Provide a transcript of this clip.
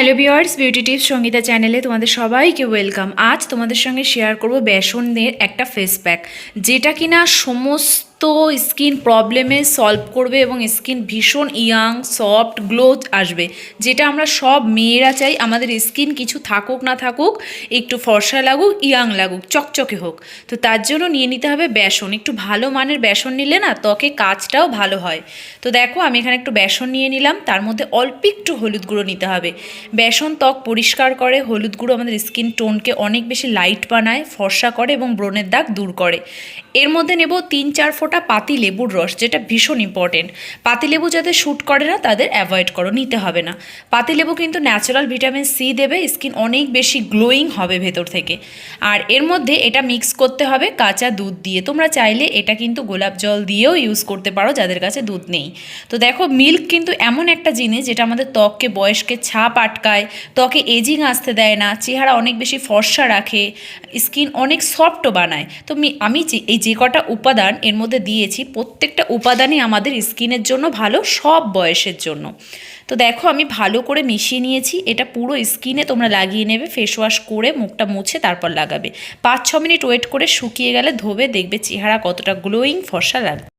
Hello viewers beauty tips Sangeeta চ্যানেলে তোমাদের সবাইকে ওয়েলকাম। আজ তোমাদের সঙ্গে শেয়ার করব বেসনদের একটা ফেস প্যাক যেটা কিনা সমস্ত স্কিন প্রবলেমে সলভ করবে এবং স্কিন ভীষণ ইয়াং সফট গ্লো আসবে। যেটা আমরা সব মেয়েরা চাই, আমাদের স্কিন কিছু থাকুক, না থাকুক, একটু ফর্সা লাগুক ইয়াং লাগুক, চকচকে হোক। তো তার জন্য নিয়ে নিতে হবে বেসন। একটু ভালো মানের বেসন নিলে না ত্বকে কাজটাও ভালো হয়। তো দেখো, আমি এখানে একটু বেসন নিয়ে নিলাম। তার মধ্যে অল্প একটু হলুদ গুঁড়ো নিতে হবে। বেসন ত্বক পরিষ্কার করে, হলুদ গুঁড়ো আমাদের স্কিন টোনকে অনেক বেশি লাইট বানায়, ফর্সা করে এবং ব্রণের দাগ দূর করে। এর মধ্যে নেব তিন, চার ফোঁটা পাতি লেবুর রস, যেটা ভীষণ ইম্পর্টেন্ট পাতিলেবু যাদের শ্যুট করে না, তাদের অ্যাভয়েড করো, নিতে হবে না। পাতিলেবু কিন্তু ন্যাচারাল ভিটামিন সি দেবে স্কিন অনেক বেশি গ্লোয়িং হবে ভেতর থেকে। আর এর মধ্যে এটা মিক্স করতে হবে কাঁচা দুধ দিয়ে। তোমরা চাইলে এটা কিন্তু গোলাপ জল দিয়েও ইউজ করতে পারো, যাদের কাছে দুধ নেই। তো দেখো মিল্ক কিন্তু এমন একটা জিনিস, যেটা আমাদের ত্বককে বয়সকে ছাপ আটকায়, ত্বকে এজিং আসতে দেয় না, চেহারা অনেক বেশি ফর্সা রাখে স্কিন অনেক সফটও বানায়। তো আমি এই যে কটা উপাদান, এর মধ্যে দিয়েছি, প্রত্যেকটা উপাদানই আমাদের স্কিনের জন্য ভালো, সব বয়সের জন্য। তো দেখো, আমি ভালো করে মিশিয়ে নিয়েছি, এটা পুরো স্কিনে তোমরা লাগিয়ে নেবে ফেস ওয়াশ করে মুখটা মুছে তারপর লাগাবে। পাঁচ ছ মিনিট ওয়েট করে শুকিয়ে গেলে ধোবে, দেখবে চেহারা কতটা গ্লোয়িং ফর্সা লাগবে